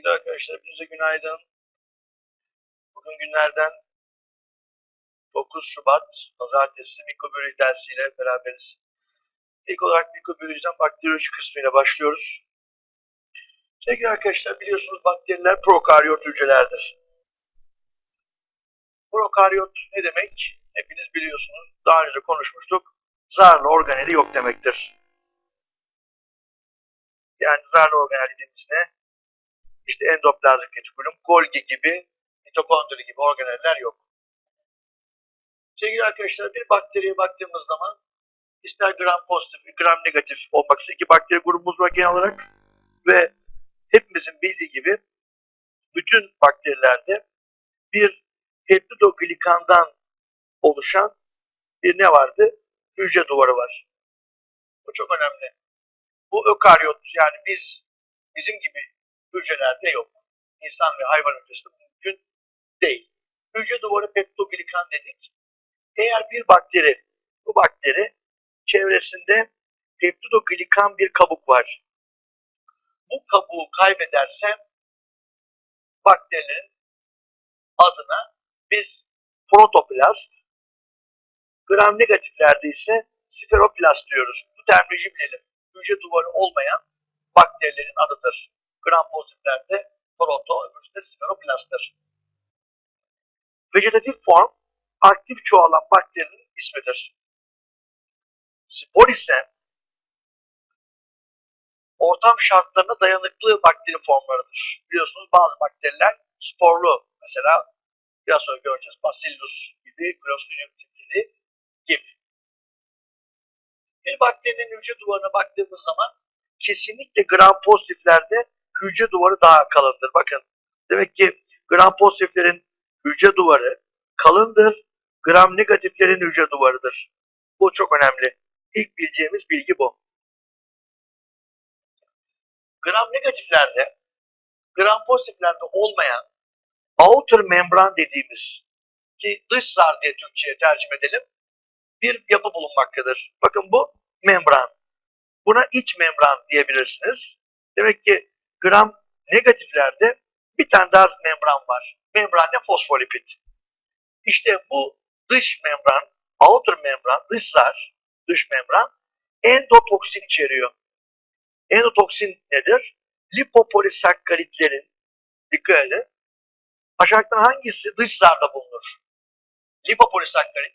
Sevgili arkadaşlar hepinize günaydın. Bugün günlerden 9 Şubat Pazartesi mikrobiyoloji dersiyle beraberiz. İlk olarak mikrobiyolojiden bakteriyoloji kısmıyla başlıyoruz. Sevgili arkadaşlar biliyorsunuz bakteriler prokaryot hücrelerdir. Prokaryot ne demek? Hepiniz biliyorsunuz. Daha önce konuşmuştuk. Zarlı organeli yok demektir. Yani zarlı organel dediğimiz ne? İşte endoplazmik retikulum, Golgi gibi, mitokondri gibi organeller yok. Sevgili arkadaşlar bir bakteriye baktığımız zaman ister gram pozitif, gram negatif olmak üzere iki bakteri grubumuz var genel olarak ve hepimizin bildiği gibi bütün bakterilerde bir peptidoglikandan oluşan bir ne vardı? Hücre duvarı var. Bu çok önemli. Bu ökaryot yani biz bizim gibi hücrelerde yok. İnsan ve hayvan hücresinde mümkün değil. Hücre duvarı peptoglikan dedik. Eğer bir bakteri, bu bakteri çevresinde peptidoglikan bir kabuk var. Bu kabuğu kaybedersem bakterilerin adına biz protoplast, gram negatiflerde ise sferoplast diyoruz. Bu terminoloji bilelim. Hücre duvarı olmayan bakterilerin adıdır. Gram pozitiflerde proto, öbürsünde sferoplasttır. Vegetatif form aktif çoğalan bakterinin ismidir. Spor ise ortam şartlarına dayanıklı bakteri formlarıdır. Biliyorsunuz bazı bakteriler sporlu. Mesela biraz sonra göreceğiz. Bacillus gibi, Clostridium tipleri gibi. Bir bakterinin hücre duvarına baktığımız zaman kesinlikle gram pozitiflerde hücre duvarı daha kalındır. Bakın demek ki gram pozitiflerin hücre duvarı kalındır. Gram negatiflerin hücre duvarıdır. Bu çok önemli. İlk bileceğimiz bilgi bu. Gram negatiflerde, gram pozitiflerde olmayan outer membran dediğimiz ki dış zar diye Türkçe'ye tercüme edelim bir yapı bulunmaktadır. Bakın bu membran. Buna iç membran diyebilirsiniz. Demek ki gram negatiflerde bir tane daha membran var. Membran ne? Fosfolipid. İşte bu dış membran, outer membran, dış zar, dış membran endotoksin içeriyor. Endotoksin nedir? Lipopolisakkaritlerin, dikkat edin, aşağıdan hangisi dış zarda bulunur? Lipopolisakkarit.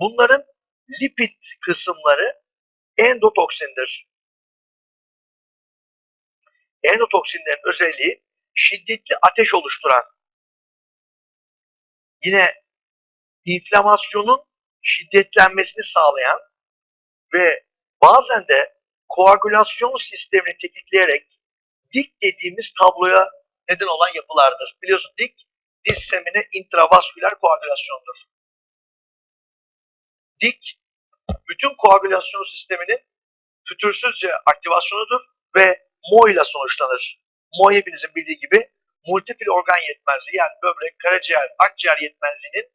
Bunların lipid kısımları endotoksindir. Endotoksinlerin özelliği şiddetli ateş oluşturan, yine inflamasyonun şiddetlenmesini sağlayan ve bazen de koagülasyon sistemini tetikleyerek dik dediğimiz tabloya neden olan yapılardır. Biliyorsun dik diz intravasküler koagülasyondur. Dik bütün koagülasyon sisteminin fütursuzca aktivasyonudur ve MO ile sonuçlanır. MO hepinizin bildiği gibi multiple organ yetmezliği yani böbrek, karaciğer, akciğer yetmezliğinin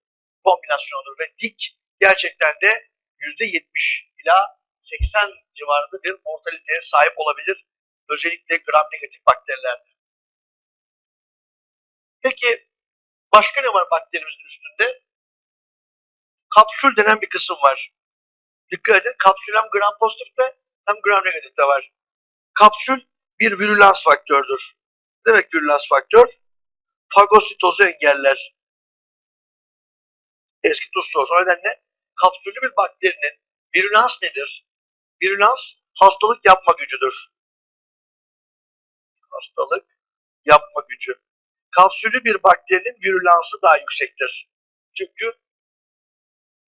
kombinasyonudur ve dik gerçekten de %70 ila 80 civarında bir mortaliteye sahip olabilir. Özellikle gram negatif bakterilerde. Peki başka ne var bakterimizin üstünde? Kapsül denen bir kısım var. Dikkat edin kapsül hem gram pozitifte hem gram negatifte var. Kapsül bir virülans faktördür. Ne demek virülans faktör? Fagositozu engeller. Eski tuztoz. O nedenle kapsüllü bir bakterinin virülans nedir? Virülans hastalık yapma gücüdür. Hastalık yapma gücü. Kapsüllü bir bakterinin virülansı daha yüksektir. Çünkü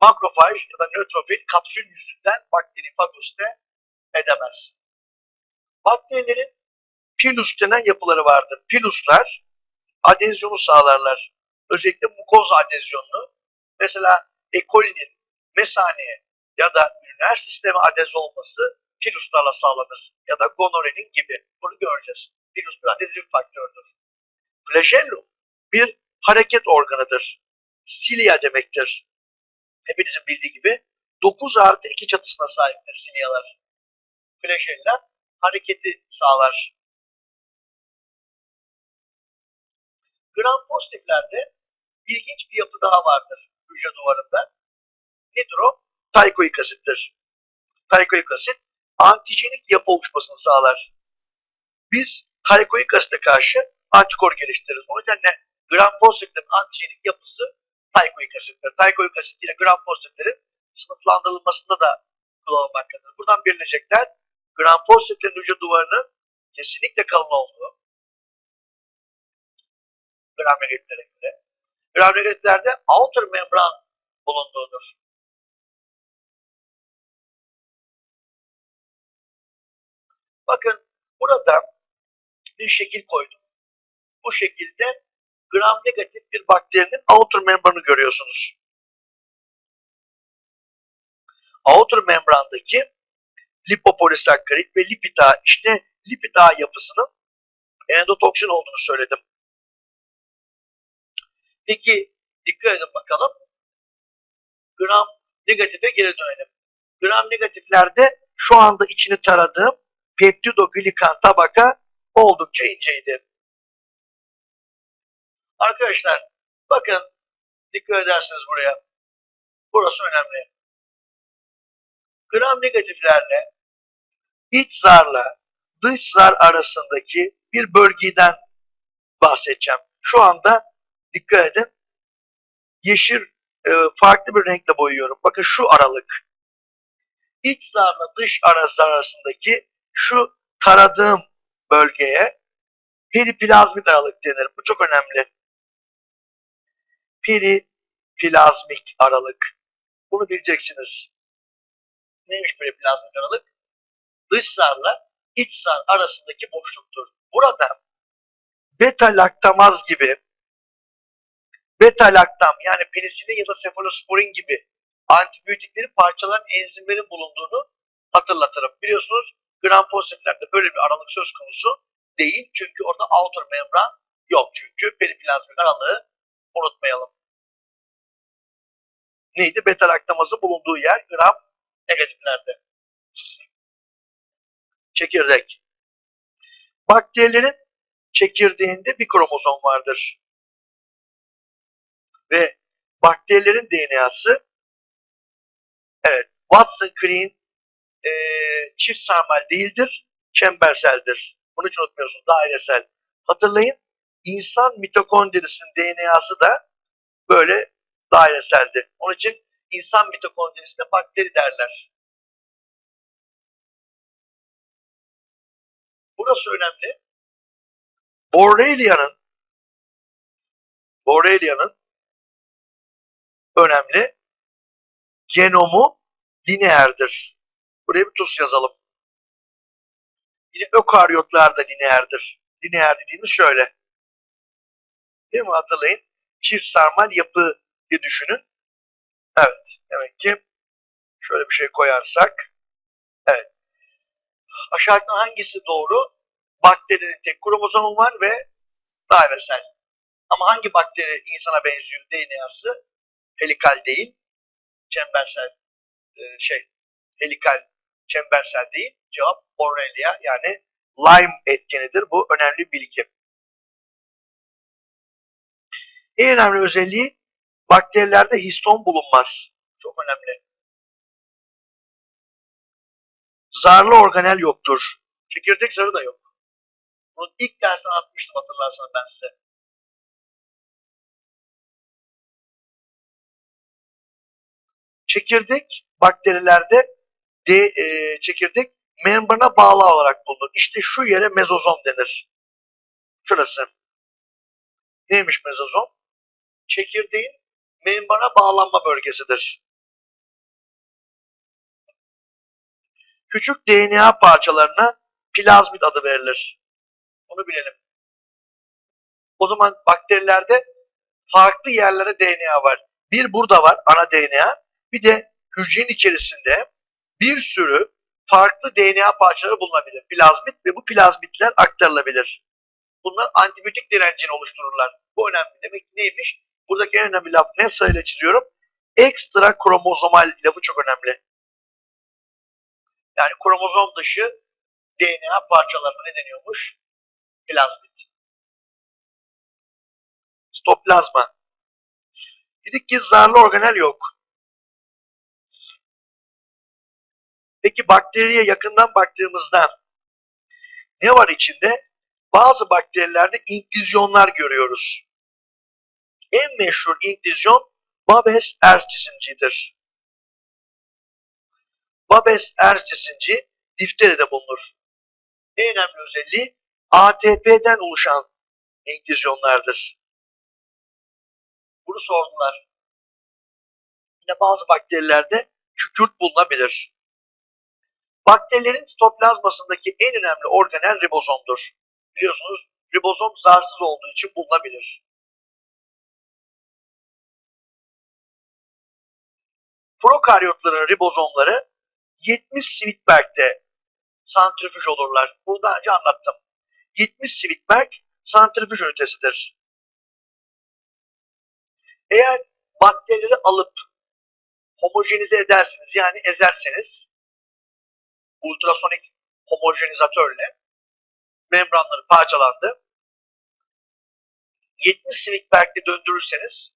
makrofaj ya da nötrofil kapsül yüzünden bakteri fagoste edemez. Bakterilerin pilus denen yapıları vardır. Piluslar adezyonu sağlarlar. Özellikle mukoza adezyonunu. Mesela E. coli'nin mesane ya da üriner sisteme adez olması piluslarla sağlanır. Ya da gonorenin gibi. Bunu göreceğiz. Pilus bir adezif faktördür. Flagellum bir hareket organıdır. Cilia demektir. Hepinizin bildiği gibi 9 artı 2 çatısına sahiptir silyalar. Flageller hareketi sağlar. Gram pozitiflerde ilginç bir yapı daha vardır hücre duvarında. Nedir o? Taykoik asittir. Taykoik asit antijenik yapı oluşmasını sağlar. Biz taykoik asite karşı antikor geliştiririz. O nedenle gram pozitiflerin antijenik yapısı taykoik asittir. Taykoik asit ile gram pozitiflerin sınıflandırılmasında da kullanılmaktadır. Buradan belirleyecekler gram pozitiflerin hücre duvarının kesinlikle kalın olduğu negatiflere göre. Gram negatiflerde outer membran bulunduğudur. Bakın burada bir şekil koydum. Bu şekilde gram negatif bir bakterinin outer membranı görüyorsunuz. Outer membrandaki lipopolisakkarit ve lipid ağ, işte lipid ağ yapısının endotoksin olduğunu söyledim. Peki dikkat edin bakalım. Gram negatife geri dönelim. Gram negatiflerde şu anda içini taradığım peptidoglikan tabaka oldukça inceydi. Arkadaşlar bakın dikkat edersiniz buraya. Burası önemli. Gram negatiflerle iç zarla dış zar arasındaki bir bölgeden bahsedeceğim. Şu anda dikkat edin yeşil e, farklı bir renkle boyuyorum. Bakın şu aralık. İç zarla dış arası arasındaki şu taradığım bölgeye periplazmik aralık denir. Bu çok önemli. Periplazmik aralık. Bunu bileceksiniz. Neymiş periplazmik aralık? Dış zarla iç zar arasındaki boşluktur. Burada beta laktamaz gibi beta laktam yani penisilin ya da sefalosporin gibi antibiyotiklerin parçalanan enzimlerin bulunduğunu hatırlatırım. Biliyorsunuz gram pozitiflerde böyle bir aralık söz konusu değil. Çünkü orada outer membran yok. Çünkü periplazmik aralığı unutmayalım. Neydi? Beta laktamazın bulunduğu yer gram negatiflerde. Çekirdek. Bakterilerin çekirdeğinde bir kromozom vardır. Ve bakterilerin DNA'sı evet Watson-Crick'in e, çift sarmal değildir, çemberseldir. Bunu hiç unutmuyorsun, dairesel. Hatırlayın, insan mitokondrisinin DNA'sı da böyle daireseldi. Onun için insan mitokondrisine bakteri derler. Burası önemli. Borrelia'nın Borrelia'nın önemli genomu lineerdir. Buraya bir tuz yazalım. Yine ökaryotlar da lineerdir. Lineer dediğimiz şöyle. Değil mi? Hatırlayın. Çift sarmal yapı diye düşünün. Evet. Demek ki şöyle bir şey koyarsak. Evet. Aşağıdan hangisi doğru? Bakterinin tek kromozomu var ve dairesel. Ama hangi bakteri insana benziyor DNA'sı? Helikal değil. Çembersel şey helikal çembersel değil. Cevap Borrelia yani Lyme etkenidir. Bu önemli bilgi. En önemli özelliği bakterilerde histon bulunmaz. Çok önemli. Zarlı organel yoktur. Çekirdek zarı da yok. Bunu ilk dersten atmıştım hatırlarsanız ben size. Çekirdek bakterilerde de, e, çekirdek membrana bağlı olarak bulunur. İşte şu yere mezozom denir. Şurası. Neymiş mezozom? Çekirdeğin membrana bağlanma bölgesidir. Küçük DNA parçalarına plazmid adı verilir. Bunu bilelim. O zaman bakterilerde farklı yerlere DNA var. Bir burada var ana DNA. Bir de hücrenin içerisinde bir sürü farklı DNA parçaları bulunabilir. Plazmit ve bu plazmitler aktarılabilir. Bunlar antibiyotik direncini oluştururlar. Bu önemli. Demek ki neymiş? Buradaki en önemli laf ne sayıyla çiziyorum? Ekstra kromozomal lafı çok önemli. Yani kromozom dışı DNA parçalarına ne deniyormuş? Plazmit. Sitoplazma. Dedik ki zarlı organel yok. Peki bakteriye yakından baktığımızda ne var içinde? Bazı bakterilerde inklizyonlar görüyoruz. En meşhur inklisyon Babes Ers cisincidir. Babes Ers cisinci difteride bulunur. En önemli özelliği ATP'den oluşan inklizyonlardır. Bunu sordular. Yine bazı bakterilerde kükürt bulunabilir. Bakterilerin sitoplazmasındaki en önemli organel ribozomdur. Biliyorsunuz ribozom zarsız olduğu için bulunabilir. Prokaryotların ribozomları 70 Sweetberg'de santrifüj olurlar. Bunu daha önce anlattım. 70 Sweetberg santrifüj ünitesidir. Eğer bakterileri alıp homojenize edersiniz yani ezerseniz ultrasonik homojenizatörle membranları parçalandı. 70 Sweetberg'de döndürürseniz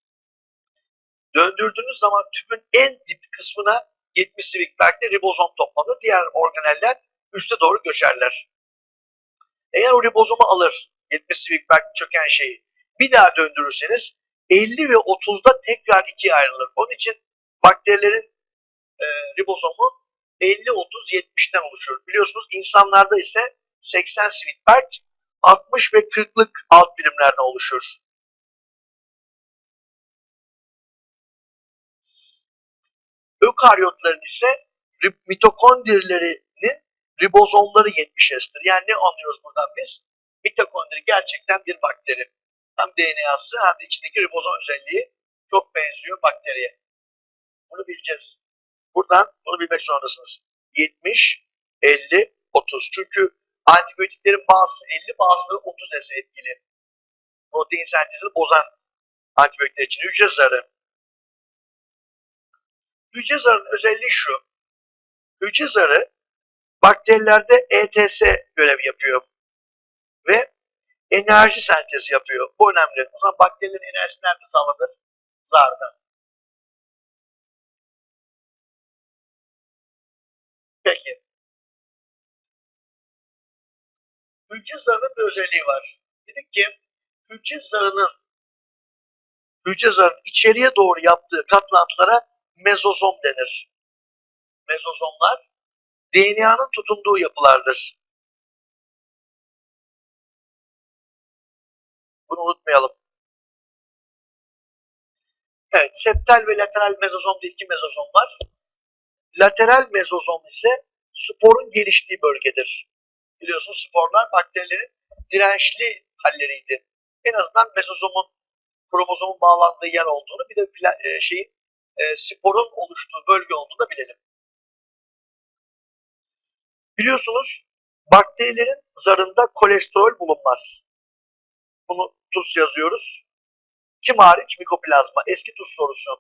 döndürdüğünüz zaman tüpün en dip kısmına 70 Sweetberg'de ribozom toplanır. Diğer organeller üste doğru göçerler. Eğer o ribozomu alır, 70 Sweetberg çöken şeyi bir daha döndürürseniz 50 ve 30'da tekrar ikiye ayrılır. Onun için bakterilerin e, ribozomu 50-30-70'ten oluşur. Biliyorsunuz insanlarda ise 80 Sweetberg 60 ve 40'lık alt birimlerden oluşur. Ökaryotların ise mitokondrilerinin ribozomları 70S'tir. Yani ne anlıyoruz buradan biz? Mitokondri gerçekten bir bakteri. Hem DNA'sı hem de içindeki ribozom özelliği çok benziyor bakteriye. Bunu bileceğiz. Buradan bunu bilmek zorundasınız. 70, 50, 30. Çünkü antibiyotiklerin bazısı 50, bazıları 30 ese etkili. Protein sentezini bozan antibiyotikler için hücre zarı. Hücre zarının özelliği şu. Hücre zarı bakterilerde ETS görevi yapıyor. Ve enerji sentezi yapıyor. Bu önemli. O zaman bakterilerin enerjisi nerede sağlanır? Zarda. Peki. Hücre zarının bir özelliği var. Dedik ki hücre zarının hücre zarının içeriye doğru yaptığı katlantılara mezozom denir. Mezozomlar DNA'nın tutunduğu yapılardır. Bunu unutmayalım. Evet, septal ve lateral mezozom diye iki mezozom var. Lateral mezozom ise sporun geliştiği bölgedir. Biliyorsunuz sporlar bakterilerin dirençli halleriydi. En azından mezozomun kromozomun bağlandığı yer olduğunu bir de e, şeyin e, sporun oluştuğu bölge olduğunu da bilelim. Biliyorsunuz bakterilerin zarında kolesterol bulunmaz. Bunu tuz yazıyoruz. Kim hariç? Mikoplazma. Eski tuz sorusu.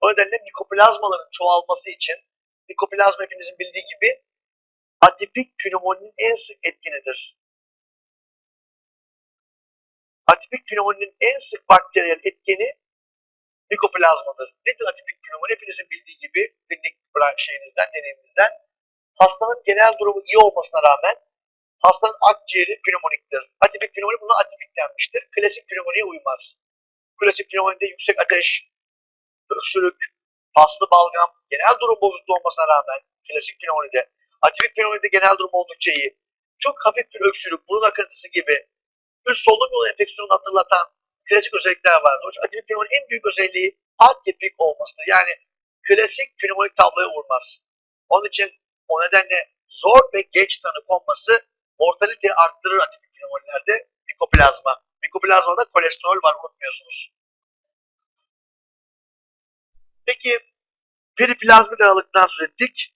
O nedenle mikoplazmaların çoğalması için mikoplazma hepinizin bildiği gibi atipik pneumoninin en sık etkenidir. Atipik pneumoninin en sık bakteriyel etkeni mikoplazmadır. Nedir atipik pneumoni? Hepinizin bildiği gibi klinik şeyinizden, deneyimizden hastanın genel durumu iyi olmasına rağmen hastanın akciğeri pneumoniktir. Atipik pneumoni buna atipik denmiştir. Klasik pneumoniye uymaz. Klasik pneumonide yüksek ateş, öksürük, paslı balgam, genel durum bozukluğu olmasına rağmen klasik pneumonide, atipik pneumonide genel durum oldukça iyi. Çok hafif bir öksürük, burun akıntısı gibi üst solunum yolu enfeksiyonunu hatırlatan klasik özellikler vardır. O atipik pneumoninin en büyük özelliği atipik olmasıdır. Yani klasik pneumonik tabloya vurmaz. Onun için o nedenle zor ve geç tanı konması mortaliteyi arttırır atipik pneumonilerde mikoplazma. Mikoplazmada kolesterol var unutmuyorsunuz. Peki periplazmik aralıktan söz ettik.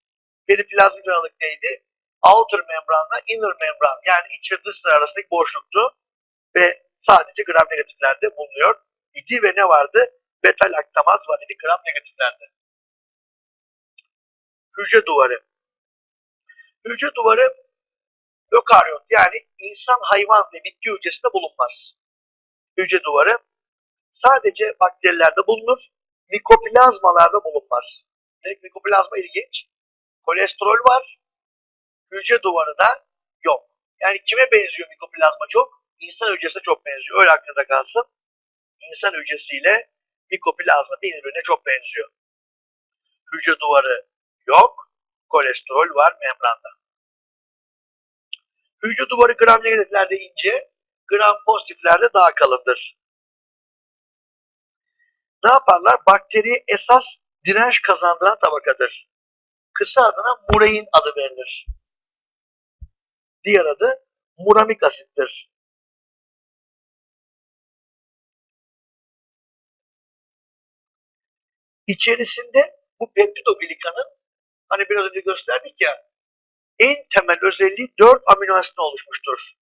Periplazmik aralık neydi? Outer membranla inner membran yani iç ve dış sıra arasındaki boşluktu ve sadece gram negatiflerde bulunuyor idi ve ne vardı? Beta laktamaz var idi gram negatiflerde. Hücre duvarı. Hücre duvarı ökaryot yani insan, hayvan ve bitki hücresinde bulunmaz. Hücre duvarı sadece bakterilerde bulunur. Mikoplazmalarda bulunmaz. Demek mikoplazma ilginç. Kolesterol var. Hücre duvarı da yok. Yani kime benziyor mikoplazma çok? İnsan hücresine çok benziyor. Öyle aklında kalsın. İnsan hücresiyle mikoplazma birbirine çok benziyor. Hücre duvarı yok. Kolesterol var membranda. Hücre duvarı gram negatiflerde ince, gram pozitiflerde daha kalındır. Ne yaparlar? Bakteri esas direnç kazandıran tabakadır. Kısa adına murein adı verilir. Diğer adı muramik asittir. İçerisinde bu peptidoglikanın hani biraz önce gösterdik ya en temel özelliği 4 amino asitten oluşmuştur.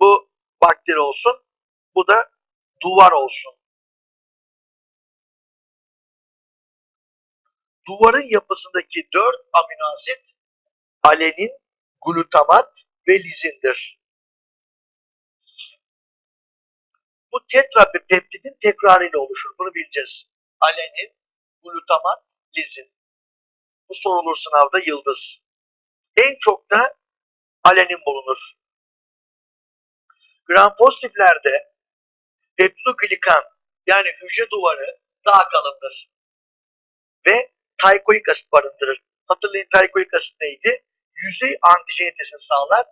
Bu bakteri olsun, bu da duvar olsun. Duvarın yapısındaki 4 amino asit alenin, glutamat ve lizindir. Bu tetrapeptidin tekrarıyla oluşur. Bunu bileceğiz. Alenin, glutamat, lizin. Bu sorulur sınavda yıldız. En çok da alenin bulunur. Gram pozitiflerde peptidoglikan yani hücre duvarı daha kalındır. Ve taykoik asit barındırır. Hatırlayın taykoik asit neydi? Yüzey antijenitesini sağlar.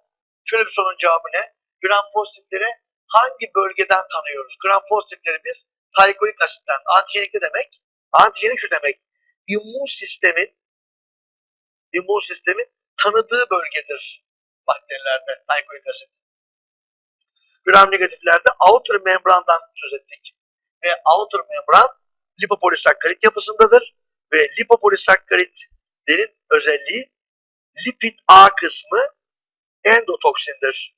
Şöyle bir sorunun cevabı ne? Gram pozitifleri hangi bölgeden tanıyoruz? Gram pozitifleri biz taykoik asitten. Antijenik ne demek? Antijenik şu demek. İmmün sistemin immün sistemin tanıdığı bölgedir bakterilerde taykoik asit. Gram negatiflerde outer membrandan söz ettik. Ve outer membran lipopolisakkarit yapısındadır. Ve lipopolisakkaritlerin özelliği lipid A kısmı endotoksindir.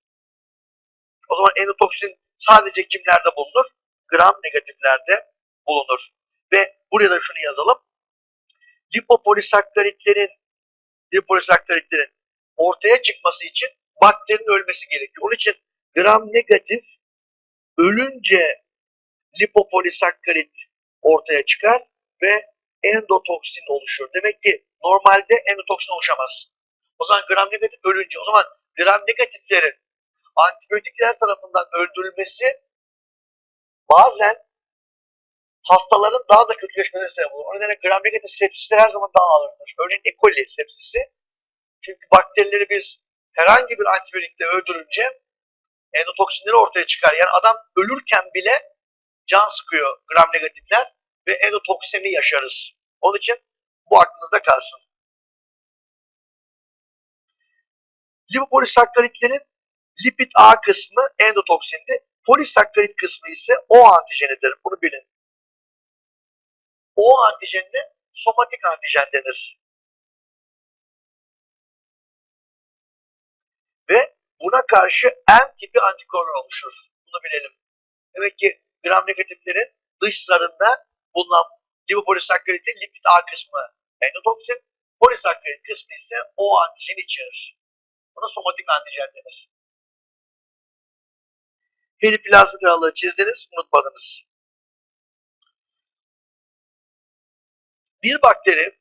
O zaman endotoksin sadece kimlerde bulunur? Gram negatiflerde bulunur. Ve buraya da şunu yazalım. Lipopolisakkaritlerin lipopolisakkaritlerin ortaya çıkması için bakterinin ölmesi gerekiyor. Onun için gram negatif ölünce lipopolisakkarit ortaya çıkar ve endotoksin oluşur. Demek ki normalde endotoksin oluşamaz. O zaman gram negatif ölünce, o zaman gram negatiflerin antibiyotikler tarafından öldürülmesi bazen hastaların daha da kötüleşmesine sebep olur. O nedenle gram negatif sepsisler her zaman daha ağırdır. Örneğin E. coli sepsisi. Çünkü bakterileri biz herhangi bir antibiyotikle öldürünce endotoksinleri ortaya çıkar. Yani adam ölürken bile can sıkıyor gram negatifler ve endotoksemi yaşarız. Onun için bu aklınızda kalsın. Lipopolisakkaritlerin lipid A kısmı endotoksindi. Polisakkarit kısmı ise O antijenidir. Bunu bilin. O antijenine somatik antijen denir. Ve buna karşı N tipi antikorlar oluşur. Bunu bilelim. Demek ki gram negatiflerin dış zarında bulunan lipopolisakkaridin lipid A kısmı endotoksin, polisakkarit kısmı ise O antijeni içerir. Buna somatik antijen denir. Periplazmik aralığı çizdiniz, unutmadınız. Bir bakteri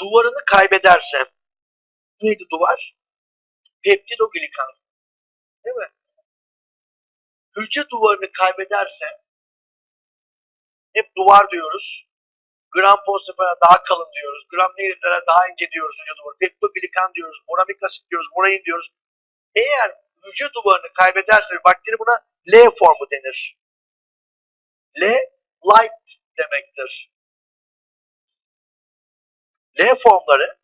duvarını kaybederse, neydi duvar? Peptidoglikan. Değil mi? Hücre duvarını kaybederse, hep duvar diyoruz. Gram pozitiflere daha kalın diyoruz. Gram negatiflere daha ince diyoruz hücre duvarı. Peptidoglikan diyoruz. Muramik asit diyoruz. Murain diyoruz. Eğer hücre duvarını kaybederse bir bakteri buna L formu denir. L light demektir. L formları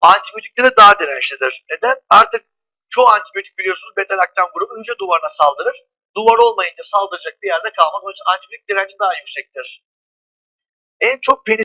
antibiyotiklere daha dirençlidir. Neden? Artık çoğu antibiyotik biliyorsunuz beta laktan grubu hücre duvarına saldırır. Duvar olmayınca saldıracak bir yerde kalmaz. Onun için antibiyotik direnci daha yüksektir. En çok penis